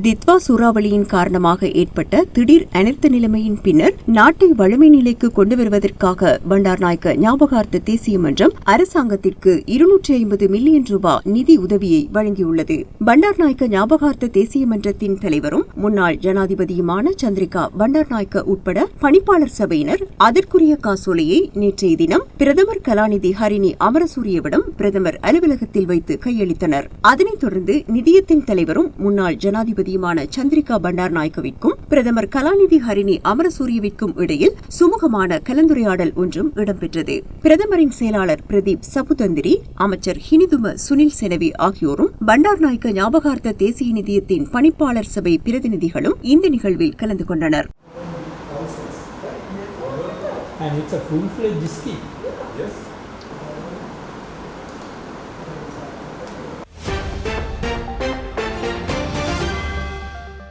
Ditwah சூறாவளியின் காரணமாக ஏற்பட்ட திடீர் அனர்த்த நிலைமையின் பின்னர் நாட்டை வலிமை நிலைக்கு கொண்டு வருவதற்காக பண்டார் நாயக்க ஞாபகார்த்த தேசிய மன்றம் அரசாங்கத்திற்கு இருநூற்றி ஐம்பது மில்லியன் ரூபாய் நிதி உதவியை வழங்கியுள்ளது. பண்டார் நாயக்க ஞாபகார்த்த தேசிய மன்றத்தின் தலைவரும் முன்னாள் ஜனாதிபதியுமான சந்திரிகா பண்டார் நாயக்க உட்பட பணிப்பாளர் சபையினர் அதற்குரிய காசோலையை நேற்றைய தினம் பிரதமர் கலாநிதி ஹரிணி அமரசூரியவிடம் பிரதமர் அலுவலகத்தில் வைத்து கையளித்தனர். அதனைத் தொடர்ந்து நிதியத்தின் தலைவரும் முன்னாள் ஜனாதிபதி ஜனாதிபதியுமான சந்திரிகா பண்டார் நாயக்கவிற்கும் பிரதமர் கலாநிதி ஹரிணி அமரசூரியவிற்கும் இடையில் சுமூகமான கலந்துரையாடல் ஒன்றும் இடம்பெற்றது பிரதமரின் செயலாளர் பிரதீப் சபுதந்திரி அமைச்சர் ஹினிதும சுனில் செனவி ஆகியோரும் பண்டார் நாயக்க ஞாபகார்த்த தேசிய நிதியத்தின் பணிப்பாளர் சபை பிரதிநிதிகளும் இந்த நிகழ்வில் கலந்து கொண்டனர் and it's a full-fledged scheme. Yes.